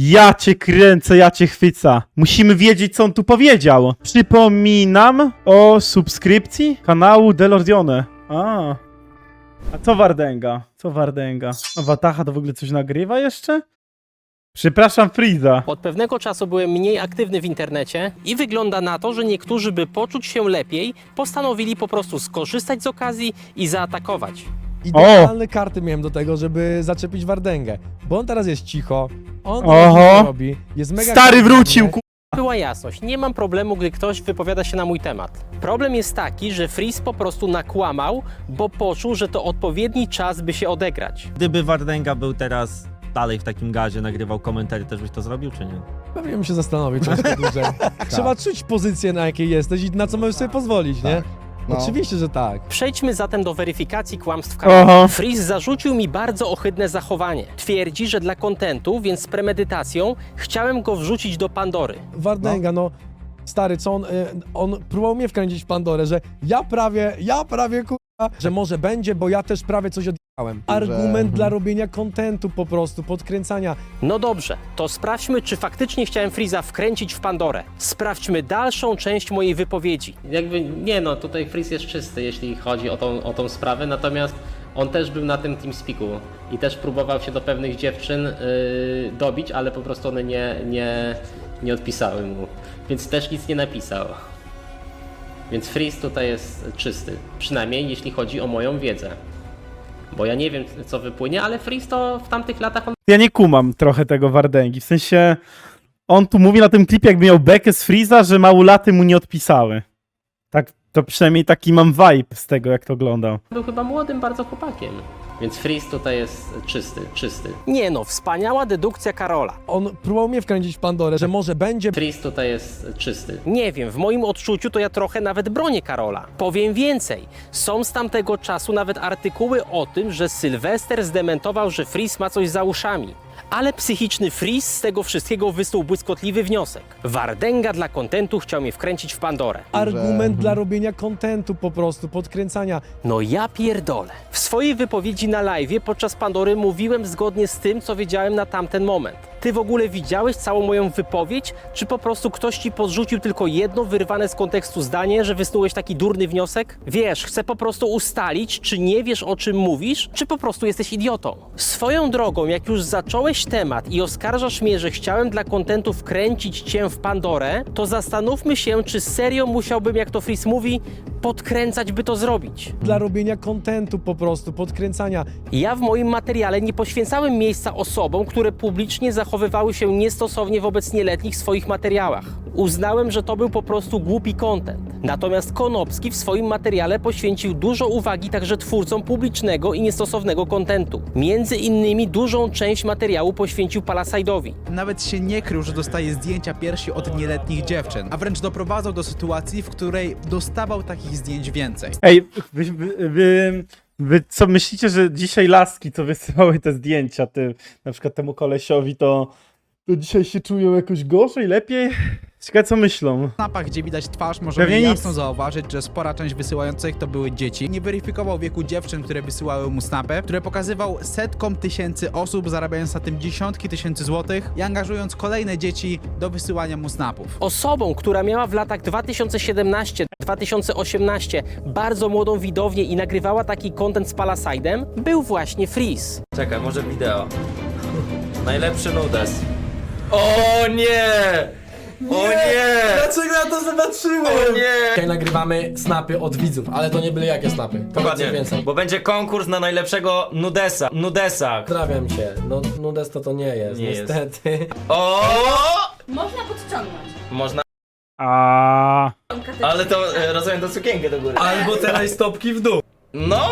Ja cię kręcę, ja cię chwyca. Musimy wiedzieć, co on tu powiedział. Przypominam o subskrypcji kanału Delordione. A. A co Wardęga? Co Wardęga? A Wataha to w ogóle coś nagrywa jeszcze? Przepraszam, Friza. Od pewnego czasu byłem mniej aktywny w internecie i wygląda na to, że niektórzy, by poczuć się lepiej, postanowili po prostu skorzystać z okazji i zaatakować. Idealne karty miałem do tego, żeby zaczepić Wardęgę. Bo on teraz jest cicho, on Oho. Robi, jest mega Stary kreatywny. wrócił, ku... Była jasność, nie mam problemu, gdy ktoś wypowiada się na mój temat. Problem jest taki, że Freeze po prostu nakłamał, bo poczuł, że to odpowiedni czas, by się odegrać. Gdyby Wardęga był teraz dalej w takim gazie, nagrywał komentarze, też byś to zrobił, czy nie? Pewnie bym się zastanowił troszkę dłużej. Trzeba czuć pozycję, na jakiej jesteś i na co możesz sobie pozwolić, nie? No. Oczywiście, że tak. Przejdźmy zatem do weryfikacji kłamstw. Oho. Freeze zarzucił mi bardzo ohydne zachowanie. Twierdzi, że dla kontentu, więc z premedytacją, chciałem go wrzucić do Pandory. Wardęga, no. Stary, co on, y, on próbował mnie wkręcić w Pandorę, że ja prawie, ja prawie kurwa, że może będzie, bo ja też prawie coś odjechałem. Argument dla robienia kontentu po prostu, podkręcania. No dobrze, to sprawdźmy, czy faktycznie chciałem Freeza wkręcić w Pandorę. Sprawdźmy dalszą część mojej wypowiedzi. Jakby nie no, tutaj Freeze jest czysty, jeśli chodzi o tą, o tą sprawę, natomiast on też był na tym TeamSpeaku i też próbował się do pewnych dziewczyn yy, dobić, ale po prostu one nie, nie, nie odpisały mu, więc też nic nie napisał. Więc Freeze tutaj jest czysty, przynajmniej jeśli chodzi o moją wiedzę. Bo ja nie wiem, co wypłynie, ale Freeze to w tamtych latach on Ja nie kumam trochę tego Wardęgi. W sensie, on tu mówi na tym klipie, jakby miał bekę z Friza, że małolaty mu nie odpisały. Tak, to przynajmniej taki mam vibe z tego, jak to oglądał. był chyba młodym bardzo chłopakiem. Więc Freeze tutaj jest czysty, czysty. Nie no, wspaniała dedukcja Karola. On próbował mnie wkręcić w Pandorę, że może będzie, Freeze tutaj jest czysty. Nie wiem, w moim odczuciu to ja trochę nawet bronię Karola. Powiem więcej. Są z tamtego czasu nawet artykuły o tym, że Sylwester zdementował, że Freeze ma coś za uszami. Ale psychiczny Freeze z tego wszystkiego wysnuł błyskotliwy wniosek. Wardęga dla kontentu chciał mnie wkręcić w Pandorę. argument dla robienia kontentu po prostu, podkręcania. No ja pierdolę. W swojej wypowiedzi na live podczas Pandory mówiłem zgodnie z tym, co wiedziałem na tamten moment. Ty w ogóle widziałeś całą moją wypowiedź, czy po prostu ktoś ci podrzucił tylko jedno wyrwane z kontekstu zdanie, że wysnułeś taki durny wniosek? Wiesz, chcę po prostu ustalić, czy nie wiesz o czym mówisz, czy po prostu jesteś idiotą. Swoją drogą, jak już zacząłeś temat i oskarżasz mnie, że chciałem dla kontentu wkręcić cię w Pandorę, to zastanówmy się, czy serio musiałbym, jak to Fris mówi, podkręcać, by to zrobić. Dla robienia kontentu po prostu, podkręcania. Ja w moim materiale nie poświęcałem miejsca osobom, które publicznie zachowywały się niestosownie wobec nieletnich w swoich materiałach. Uznałem, że to był po prostu głupi content. Natomiast Konopski w swoim materiale poświęcił dużo uwagi także twórcom publicznego i niestosownego kontentu. Między innymi dużą część materiału poświęcił Palaside'owi. Nawet się nie krył, że dostaje zdjęcia piersi od nieletnich dziewczyn, a wręcz doprowadzał do sytuacji, w której dostawał takich zdjęć więcej. Ej, wy, wy, wy, wy co myślicie, że dzisiaj laski, co wysyłały te zdjęcia, ty, na przykład temu kolesiowi, to, to dzisiaj się czują jakoś gorzej, lepiej? Ciekawe, co myślą. Na snapach, gdzie widać twarz, możemy Pewnie jasno nic. zauważyć, że spora część wysyłających to były dzieci. Nie weryfikował wieku dziewczyn, które wysyłały mu snapy, które pokazywał setkom tysięcy osób, zarabiając na tym dziesiątki tysięcy złotych i angażując kolejne dzieci do wysyłania mu snapów. Osobą, która miała w latach 2017-2018 bardzo młodą widownię i nagrywała taki content z Palaside'em, był właśnie Freeze. Czekaj, może wideo. Najlepszy nudes. O nie! O nie! Dlaczego ja to zobaczyłem? O nie! Dzisiaj nagrywamy snapy od widzów, ale to nie byle jakie snapy. Powiedzcie Dokładnie, więcej. bo będzie konkurs na najlepszego nudesa. Nudesa. Pozdrawiam cię. No, nudes to to nie jest, Nie jest. niestety. O! Można podciągnąć. Można, A ale to e, rozumiem do sukienkę do góry. Albo teraz stopki w dół. No!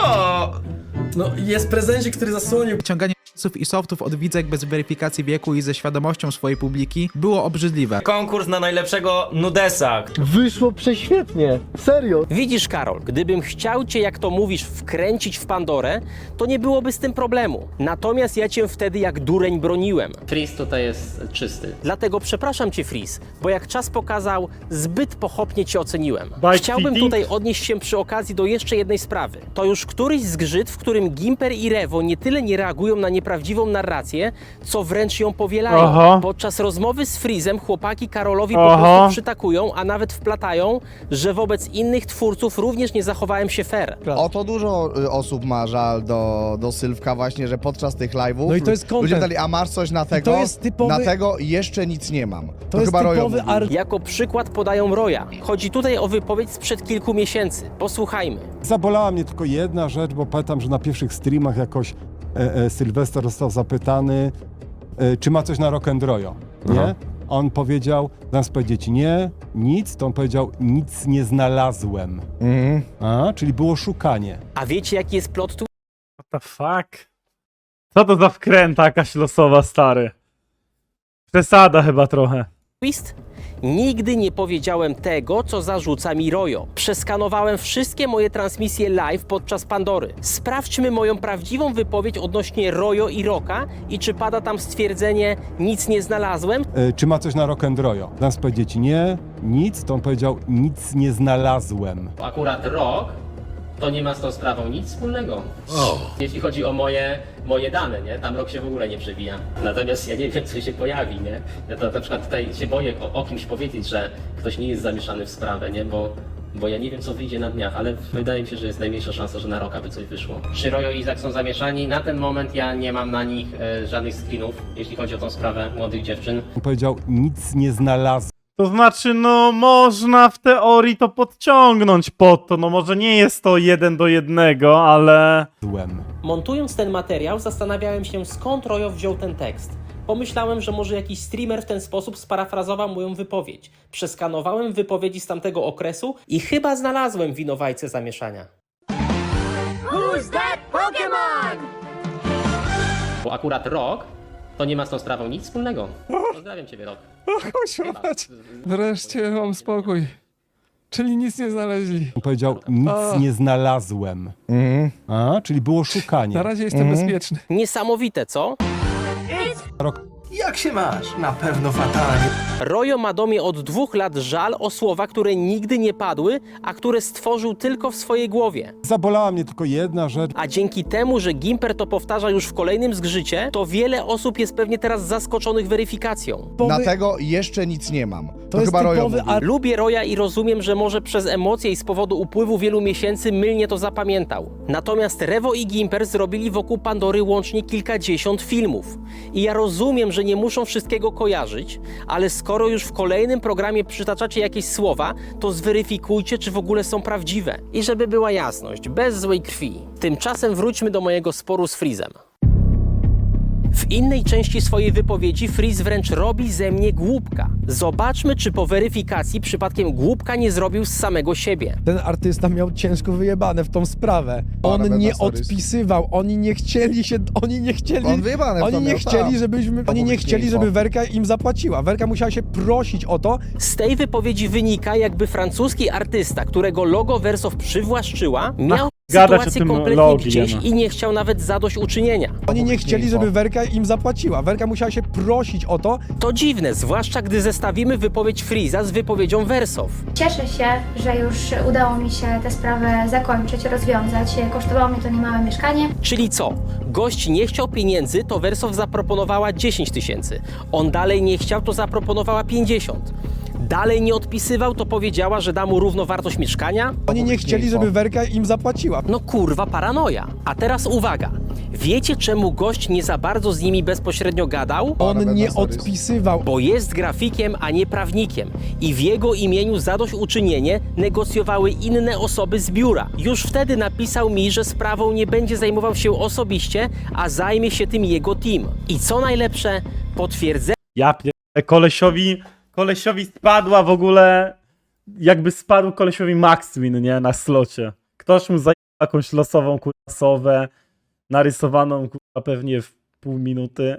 No, jest prezencik, który zasłonił. Ciąganie i softów od widzek bez weryfikacji wieku i ze świadomością swojej publiki było obrzydliwe. Konkurs na najlepszego nudesa. Wyszło prześwietnie, serio. Widzisz, Karol, gdybym chciał cię, jak to mówisz, wkręcić w Pandorę, to nie byłoby z tym problemu. Natomiast ja cię wtedy jak dureń broniłem. Freeze tutaj jest czysty. Dlatego przepraszam cię, Freeze, bo jak czas pokazał, zbyt pochopnie cię oceniłem. Bite Chciałbym fitting? tutaj odnieść się przy okazji do jeszcze jednej sprawy. To już któryś zgrzyt, w którym Gimper i Rewo nie tyle nie reagują na prawdziwą narrację, co wręcz ją powielają. Oho. Podczas rozmowy z Freezem chłopaki Karolowi po prostu przytakują, a nawet wplatają, że wobec innych twórców również nie zachowałem się fair. Oto dużo y, osób ma żal do, do Sylwka właśnie, że podczas tych live'ów No i to jest content. ludzie pytali, a masz coś na tego? to jest typowy- Na tego jeszcze nic nie mam. To, jest chyba Rojo typowy mówił. argument. Jako przykład podają Roya. Chodzi tutaj o wypowiedź sprzed kilku miesięcy. Posłuchajmy. Zabolała mnie tylko jedna rzecz, bo pamiętam, że na pierwszych streamach jakoś Sylwester został zapytany, e, czy ma coś na rock'n'royo, nie? On powiedział, zamiast powiedzieć nie, nic, to on powiedział, nic nie znalazłem. Mhm. A, czyli było szukanie. A wiecie jaki jest plot tu? What the fuck? Co to za wkręta jakaś losowa, stary? Przesada chyba trochę. twist? Nigdy nie powiedziałem tego, co zarzuca mi Rojo. Przeskanowałem wszystkie moje transmisje live podczas Pandory. Sprawdźmy moją prawdziwą wypowiedź odnośnie Rojo i Roka i czy pada tam stwierdzenie nic nie znalazłem, E, czy ma coś na rock'n'royo? Zamiast powiedzieć nie, nic, to on powiedział, nic nie znalazłem. Akurat rok to nie ma z tą sprawą nic wspólnego. Jeśli chodzi o moje, moje dane, nie? Tam rok się w ogóle nie przewija. Natomiast ja nie wiem, co się pojawi, nie? Ja to na przykład tutaj się boję o, o kimś powiedzieć, że ktoś nie jest zamieszany w sprawę, nie? Bo, bo ja nie wiem, co wyjdzie na dniach, ale wydaje mi się, że jest najmniejsza szansa, że na roka by coś wyszło. Czy Rojo i Izak są zamieszani? Na ten moment ja nie mam na nich e, żadnych screenów, jeśli chodzi o tą sprawę młodych dziewczyn. On powiedział, nic nie znalazłem. To znaczy, no można w teorii to podciągnąć pod to. No może nie jest to jeden do jednego, ale... Montując ten materiał, zastanawiałem się skąd Rojo wziął ten tekst. Pomyślałem, że może jakiś streamer w ten sposób sparafrazował moją wypowiedź. Przeskanowałem wypowiedzi z tamtego okresu i chyba znalazłem winowajcę zamieszania. Bo akurat rok to nie ma z tą sprawą nic wspólnego. Pozdrawiam ciebie, rok. Wreszcie mam spokój. Czyli nic nie znaleźli. On powiedział, nic nie znalazłem. Mhm. A, czyli było szukanie. Na razie jestem bezpieczny. Niesamowite, co? Jak się masz? Na pewno fatalnie. Rojo ma do mnie od dwóch lat żal o słowa, które nigdy nie padły, a które stworzył tylko w swojej głowie. Zabolała mnie tylko jedna rzecz. A dzięki temu, że Gimper to powtarza już w kolejnym zgrzycie, to wiele osób jest pewnie teraz zaskoczonych weryfikacją. Na tego jeszcze nic nie mam. To, jest chyba Rojo typowy mówił. ar- Lubię Roya i rozumiem, że może przez emocje i z powodu upływu wielu miesięcy mylnie to zapamiętał. Natomiast Rewo i Gimper zrobili wokół Pandory łącznie kilkadziesiąt filmów. I ja rozumiem, że nie muszą wszystkiego kojarzyć, ale skoro już w kolejnym programie przytaczacie jakieś słowa, to zweryfikujcie, czy w ogóle są prawdziwe. I żeby była jasność, bez złej krwi. Tymczasem wróćmy do mojego sporu z Freezem. W innej części swojej wypowiedzi Freeze wręcz robi ze mnie głupka. Zobaczmy, czy po weryfikacji przypadkiem głupka nie zrobił z samego siebie. Ten artysta miał ciężko wyjebane w tą sprawę. On nie stories. odpisywał, oni nie chcieli się, oni nie chcieli... On wyjebane w to Oni nie miał, chcieli, tak. żebyśmy, oni nie publicznie chcieli, info. żeby Werka im zapłaciła. Werka musiała się prosić o to, Z tej wypowiedzi wynika, jakby francuski artysta, którego logo Wersow przywłaszczyła, miał gadać o sytuację tym kompletnie logie, gdzieś no. i nie chciał nawet zadośćuczynienia. oni nie chcieli, żeby Werka im zapłaciła. Werka musiała się prosić o to, To dziwne, zwłaszcza gdy zestawimy wypowiedź Freeza z wypowiedzią Wersow. Cieszę się, że już udało mi się tę sprawę zakończyć, rozwiązać. Kosztowało mnie to niemałe mieszkanie. Czyli co? Gość nie chciał pieniędzy, to Wersow zaproponowała 10 tysięcy. On dalej nie chciał, to zaproponowała 50. Dalej nie odpisywał, to powiedziała, że da mu równowartość mieszkania? oni nie chcieli, żeby Werka im zapłaciła. No kurwa, paranoja. A teraz uwaga. Wiecie czemu gość nie za bardzo z nimi bezpośrednio gadał? On nie odpisywał. Bo jest grafikiem, a nie prawnikiem. I w jego imieniu zadośćuczynienie negocjowały inne osoby z biura. Już wtedy napisał mi, że sprawą nie będzie zajmował się osobiście, a zajmie się tym jego team. I co najlepsze, potwierdzenie Ja pier... kolesiowi... Kolesiowi spadła w ogóle... Jakby spadł kolesiowi Maxwin, nie? Na slocie. Ktoś mu zajął jakąś losową kurasowę, narysowaną kurwa pewnie w pół minuty.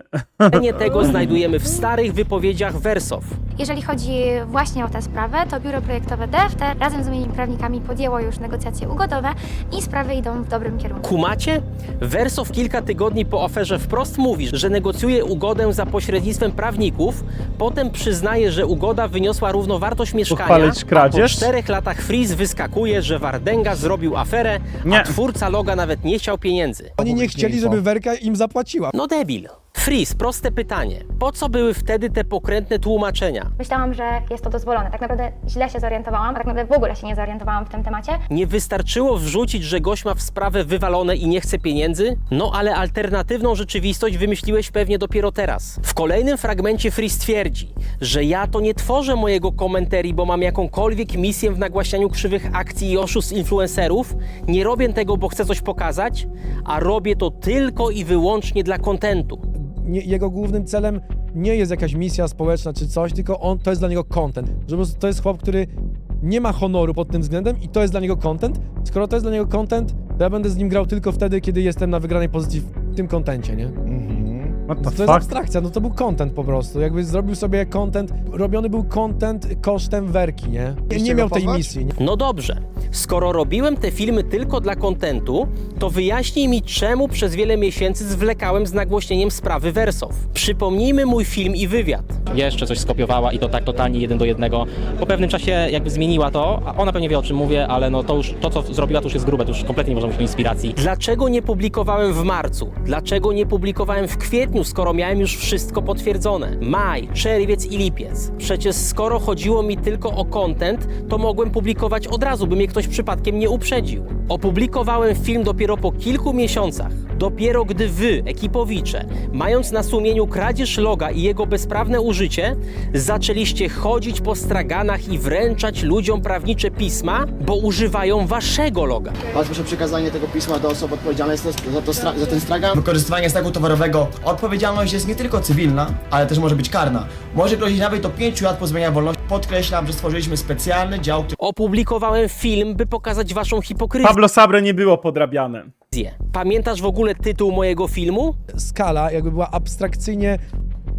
tego znajdujemy w starych wypowiedziach Wersow. Jeżeli chodzi właśnie o tę sprawę, to biuro projektowe DFT razem z moimi prawnikami podjęło już negocjacje ugodowe i sprawy idą w dobrym kierunku. Kumacie? Wersow kilka tygodni po aferze wprost mówi, że negocjuje ugodę za pośrednictwem prawników, potem przyznaje, że ugoda wyniosła równowartość mieszkania, Pochwalić a po kradzież? czterech latach Freeze wyskakuje, że Wardenga zrobił aferę, Nie. a twórca loga nawet nie chciał pieniędzy. Oni nie chcieli, żeby Werka im zapłaciła. No قابلة Freeze, proste pytanie. Po co były wtedy te pokrętne tłumaczenia? Myślałam, że jest to dozwolone. Tak naprawdę źle się zorientowałam, a tak naprawdę w ogóle się nie zorientowałam w tym temacie. Nie wystarczyło wrzucić, że gość ma w sprawę wywalone i nie chce pieniędzy? No ale alternatywną rzeczywistość wymyśliłeś pewnie dopiero teraz. W kolejnym fragmencie Freeze twierdzi, że ja to nie tworzę mojego komentarii, bo mam jakąkolwiek misję w nagłaśnianiu krzywych akcji i oszustw influencerów. Nie robię tego, bo chcę coś pokazać, a robię to tylko i wyłącznie dla kontentu. Nie, jego głównym celem nie jest jakaś misja społeczna czy coś, tylko on, to jest dla niego content. Że to jest chłop, który nie ma honoru pod tym względem i to jest dla niego content. Skoro to jest dla niego content, to ja będę z nim grał tylko wtedy, kiedy jestem na wygranej pozycji w tym kontencie, nie? Mhm. What To jest fuck? abstrakcja, no to był content po prostu. Jakby zrobił sobie content, robiony był content kosztem werki, nie? Nie, Chcieliście nie go miał tej pozwać? misji, nie? No dobrze, skoro robiłem te filmy tylko dla kontentu, to wyjaśnij mi, czemu przez wiele miesięcy zwlekałem z nagłośnieniem sprawy Wersow. Przypomnijmy mój film i wywiad. jeszcze coś skopiowała i to tak totalnie jeden do jednego. Po pewnym czasie jakby zmieniła to, a ona pewnie wie o czym mówię, ale no to już, to co zrobiła to już jest grube, to już kompletnie nie można mówić o inspiracji. Dlaczego nie publikowałem w marcu? Dlaczego nie publikowałem w kwietniu, skoro miałem już wszystko potwierdzone? Maj, czerwiec i lipiec. Przecież skoro chodziło mi tylko o content, to mogłem publikować od razu, by mnie ktoś przypadkiem nie uprzedził. Opublikowałem film dopiero po kilku miesiącach. Dopiero gdy wy, ekipowicze, mając na sumieniu kradzież loga i jego bezprawne użycie, zaczęliście chodzić po straganach i wręczać ludziom prawnicze pisma, bo używają waszego loga. Bardzo proszę przekazanie tego pisma do osoby odpowiedzialnej za, za, to stra- za ten stragan. Wykorzystywanie znaku towarowego. Odpowiedzialność jest nie tylko cywilna, ale też może być karna. Może grozić nawet do 5 lat pozbawienia wolności. Podkreślam, że stworzyliśmy specjalny dział, który Opublikowałem film, by pokazać waszą hipokryzję. Pablo Sabre nie było podrabiane. Pamiętasz w ogóle tytuł mojego filmu? Skala jakby była abstrakcyjnie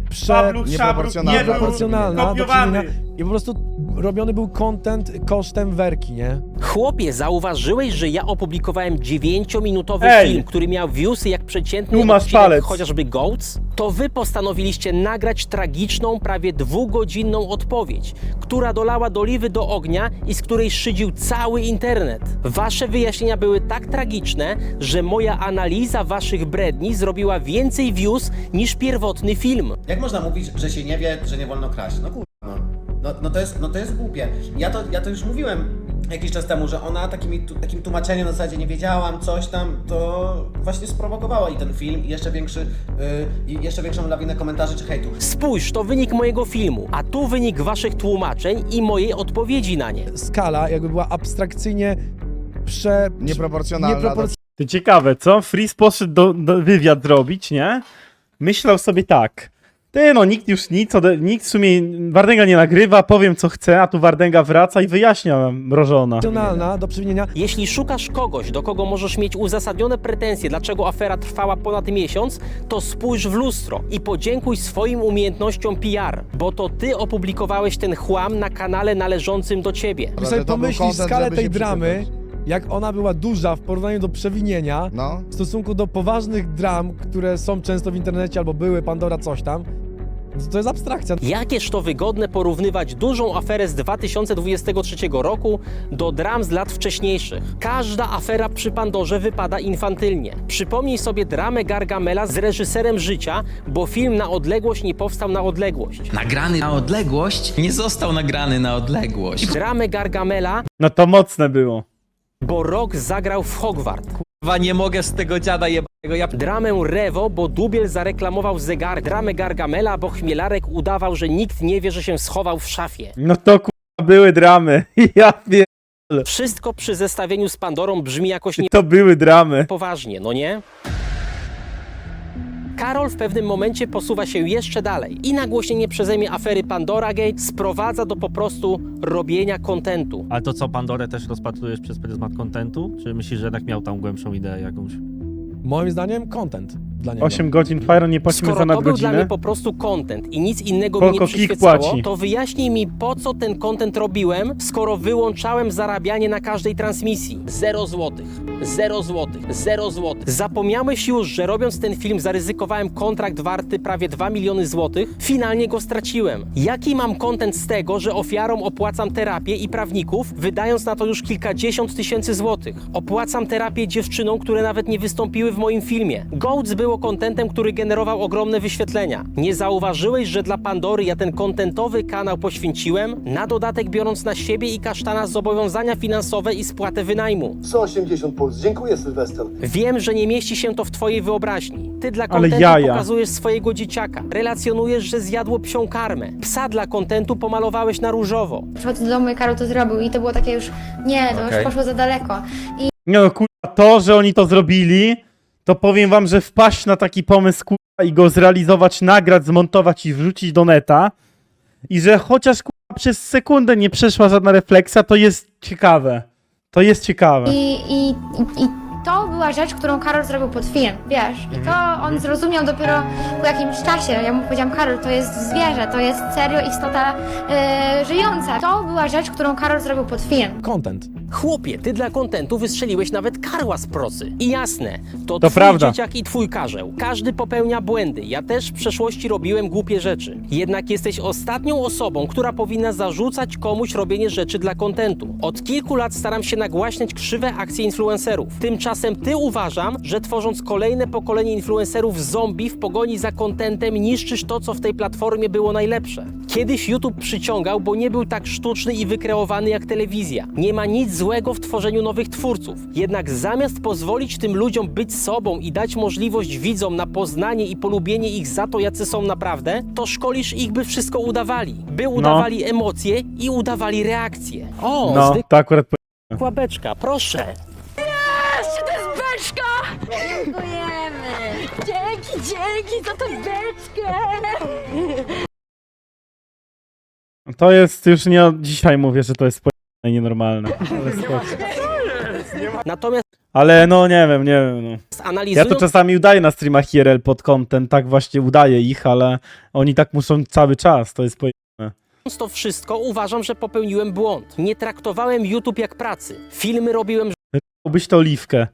prze... Nieproporcjonalna. nie był proporcjonalna do kopiowany. czynienia i po prostu robiony był content kosztem werki, nie? Chłopie, zauważyłeś, że ja opublikowałem 9-minutowy Ej! film, który miał viewsy jak przeciętny Tu masz odcinek palec. chociażby Goats? To wy postanowiliście nagrać tragiczną, prawie dwugodzinną odpowiedź, która dolała do oliwy do ognia i z której szydził cały internet. Wasze wyjaśnienia były tak tragiczne, że moja analiza waszych bredni zrobiła więcej views niż pierwotny film. Jak można mówić, że się nie wie, że nie wolno kraść? No kurwa, no. No, no, to, jest, no to jest głupie. Ja to, ja to już mówiłem jakiś czas temu, że ona takimi, tu, takim tłumaczeniem na zasadzie nie wiedziałam, coś tam, to właśnie sprowokowała i ten film i jeszcze większy, yy, jeszcze większą lawinę komentarzy czy hejtu. Spójrz, to wynik mojego filmu, a tu wynik waszych tłumaczeń i mojej odpowiedzi na nie. Skala jakby była abstrakcyjnie prze... Nieproporcjonalna nieproporcjonalna To ciekawe, co? Freeze poszedł do, do wywiad zrobić, nie? Myślał sobie tak. Ty no, nikt już nic, ode, nikt w sumie, Wardęga nie nagrywa, powiem co chce, a tu Wardęga wraca i wyjaśnia mrożona. do przewinienia. Jeśli szukasz kogoś, do kogo możesz mieć uzasadnione pretensje, dlaczego afera trwała ponad miesiąc, to spójrz w lustro i podziękuj swoim umiejętnościom PR, bo to ty opublikowałeś ten chłam na kanale należącym do ciebie. Jakby Ale sobie to był pomyślisz skalę żeby tej się dramy. Jak ona była duża w porównaniu do przewinienia, No. w stosunku do poważnych dram, które są często w internecie albo były, Pandora coś tam, to, to jest abstrakcja. Jakież to wygodne porównywać dużą aferę z 2023 roku do dram z lat wcześniejszych. Każda afera przy Pandorze wypada infantylnie. Przypomnij sobie dramę Gargamela z reżyserem życia, bo film na odległość nie powstał na odległość. Nagrany na odległość nie został nagrany na odległość. Dramę Gargamela, No to mocne było. Bo Rock zagrał w Hogwart. Kurwa, nie mogę z tego dziada jebanego, ja Dramę Rewo, bo Dubiel zareklamował zegar. Dramę Gargamela, bo Chmielarek udawał, że nikt nie wie, że się schował w szafie. No to kurwa były dramy. Ja wie, Wszystko przy zestawieniu z Pandorą brzmi jakoś to były dramy. poważnie, no nie? Karol w pewnym momencie posuwa się jeszcze dalej i nagłośnienie przeze mnie afery Pandora Gate sprowadza do po prostu robienia kontentu. Ale to co, Pandorę też rozpatrujesz przez pryzmat kontentu? Czy myślisz, że jednak miał tam głębszą ideę jakąś? Moim zdaniem content. Dla niego. 8 godzin Fire nie płacimy Skoro za to był dla mnie po prostu content i nic innego mi Spoko, nie przyświecało, płaci. to wyjaśnij mi po co ten content robiłem, skoro wyłączałem zarabianie na każdej transmisji. Zero złotych. Zero złotych. Zero złotych. Zapomniałeś już, że robiąc ten film zaryzykowałem kontrakt warty prawie 2 miliony złotych? Finalnie go straciłem. Jaki mam content z tego, że ofiarom opłacam terapię i prawników, wydając na to już kilkadziesiąt tysięcy złotych? Opłacam terapię dziewczynom, które nawet nie wystąpiły w moim filmie. Goats było kontentem, który generował ogromne wyświetlenia. Nie zauważyłeś, że dla Pandory ja ten kontentowy kanał poświęciłem? Na dodatek biorąc na siebie i kasztana zobowiązania finansowe i spłatę wynajmu. 180 puls. Dziękuję, Sylwester. Wiem, że nie mieści się to w twojej wyobraźni. Ty dla Ale kontentu jaja. pokazujesz swojego dzieciaka. Relacjonujesz, że zjadło psią karmę. Psa dla kontentu pomalowałeś na różowo. Przychodzi do domu i Karol to zrobił i to było takie już, nie, to Okej. już poszło za daleko. I Nie no, kurwa, to, że oni to zrobili, to powiem wam, że wpaść na taki pomysł, kurwa, i go zrealizować, nagrać, zmontować i wrzucić do neta i że chociaż, kurwa, przez sekundę nie przeszła żadna refleksja, to jest ciekawe. To jest ciekawe. I, i, i, I to była rzecz, którą Karol zrobił pod film, wiesz. I to on zrozumiał dopiero po jakimś czasie. Ja mu powiedziałam, Karol, to jest zwierzę, to jest serio istota e, żyjąca. To była rzecz, którą Karol zrobił pod film. Content. Chłopie, ty dla kontentu wystrzeliłeś nawet karła z procy. I jasne, to, To twój prawda. dzieciak i twój karzeł. Każdy popełnia błędy. Ja też w przeszłości robiłem głupie rzeczy. Jednak jesteś ostatnią osobą, która powinna zarzucać komuś robienie rzeczy dla kontentu. Od kilku lat staram się nagłaśniać krzywe akcje influencerów. Tymczasem ty uważam, że tworząc kolejne pokolenie influencerów zombie w pogoni za kontentem niszczysz to, co w tej platformie było najlepsze. Kiedyś YouTube przyciągał, bo nie był tak sztuczny i wykreowany jak telewizja. Nie ma nic złego w tworzeniu nowych twórców. Jednak zamiast pozwolić tym ludziom być sobą i dać możliwość widzom na poznanie i polubienie ich za to, jacy są naprawdę, to szkolisz ich, by wszystko udawali. By udawali emocje i udawali reakcje. O, No, to akurat zwykła beczka, proszę. Beczka! Dziękujemy! Dzięki, dzięki za tę beczkę! To jest już nie od dzisiaj mówię, że to jest pojebane i nienormalne. Ale, spoko. Natomiast Ale no nie wiem, nie wiem. No. Ja analizując to czasami udaję na streamach IRL pod content, tak właśnie udaję ich, ale oni tak muszą cały czas, to jest pojebane. to wszystko, uważam, że popełniłem błąd. Nie traktowałem YouTube jak pracy. Filmy robiłem Byś to oliwkę.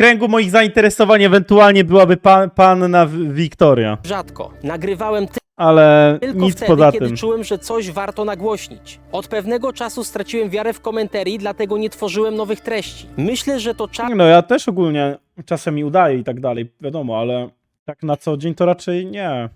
W kręgu moich zainteresowań ewentualnie byłaby pan, panna Wiktoria, rzadko. Nagrywałem ale tylko nic wtedy, poza kiedy tym. czułem, że coś warto nagłośnić. Od pewnego czasu straciłem wiarę w komentarii, dlatego nie tworzyłem nowych treści. Myślę, że to czas, No ja też ogólnie czasem mi udaje i tak dalej, wiadomo, ale tak na co dzień to raczej nie.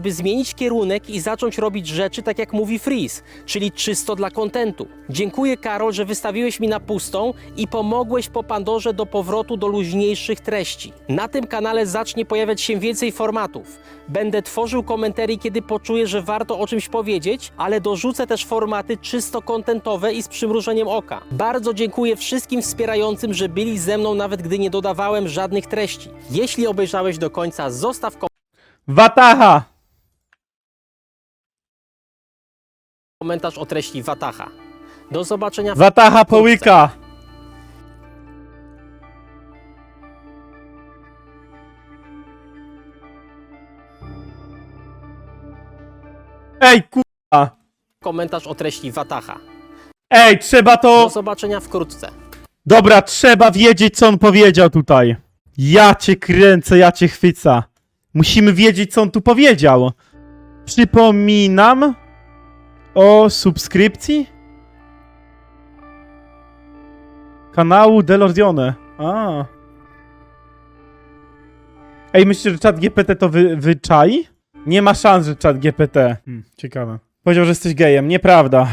By zmienić kierunek i zacząć robić rzeczy tak jak mówi Freeze, czyli czysto dla kontentu. Dziękuję Karol, że wystawiłeś mi na pustą i pomogłeś po Pandorze do powrotu do luźniejszych treści. Na tym kanale zacznie pojawiać się więcej formatów. Będę tworzył komentarii, kiedy poczuję, że warto o czymś powiedzieć, ale dorzucę też formaty czysto kontentowe i z przymrużeniem oka. Bardzo dziękuję wszystkim wspierającym, że byli ze mną nawet gdy nie dodawałem żadnych treści. Jeśli obejrzałeś do końca, zostaw Wataha! Komentarz o treści Wataha. Do zobaczenia w Wataha połyka! Ej, kurwa! komentarz o treści Wataha. Ej, trzeba to... Do zobaczenia wkrótce. Dobra, trzeba wiedzieć, co on powiedział tutaj. Ja cię kręcę, ja cię chwyca. Musimy wiedzieć, co on tu powiedział. Przypominam o subskrypcji kanału Delordione. A. Ej, myślisz, że czat GPT to wy, wyczai? Nie ma szans, że czat GPT. Hmm, ciekawe. Powiedział, że jesteś gejem. Nieprawda.